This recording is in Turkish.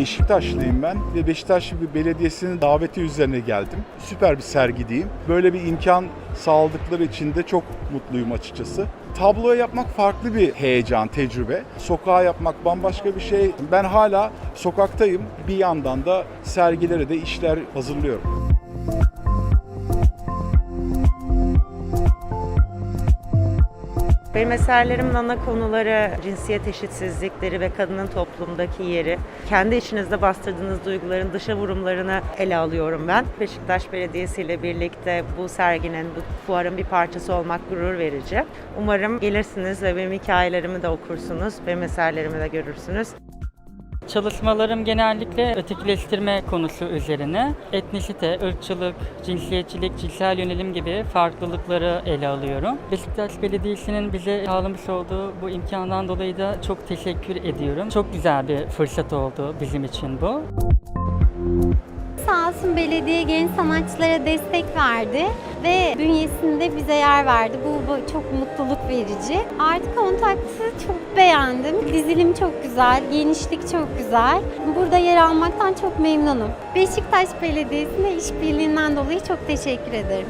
Beşiktaşlıyım ben ve Beşiktaş bir belediyesinin daveti üzerine geldim. Süper bir sergi diyeyim. Böyle bir imkan sağladıkları için de çok mutluyum açıkçası. Tabloya yapmak farklı bir heyecan, tecrübe. Sokağa yapmak bambaşka bir şey. Ben hala sokaktayım. Bir yandan da sergilere de işler hazırlıyorum. Benim eserlerimin ana konuları cinsiyet eşitsizlikleri ve kadının toplumdaki yeri. Kendi içinizde bastırdığınız duyguların dışa vurumlarını ele alıyorum ben. Beşiktaş Belediyesi ile birlikte bu serginin, bu fuarın bir parçası olmak gurur verici. Umarım gelirsiniz ve benim hikayelerimi de okursunuz, benim eserlerimi de görürsünüz. Çalışmalarım genellikle ötekileştirme konusu üzerine etnisite, ırkçılık, cinsiyetçilik, cinsel yönelim gibi farklılıkları ele alıyorum. Beşiktaş Belediyesi'nin bize sağlamış olduğu bu imkandan dolayı da çok teşekkür ediyorum. Çok güzel bir fırsat oldu bizim için bu. Sağ olsun belediye genç sanatçılara destek verdi ve bünyesinde bize yer verdi. Bu, bu çok mutluluk verici. Artı kontaktı çok beğendim. Dizilim çok güzel, genişlik çok güzel. Burada yer almaktan çok memnunum. Beşiktaş Belediyesi'ne işbirliğinden dolayı çok teşekkür ederim.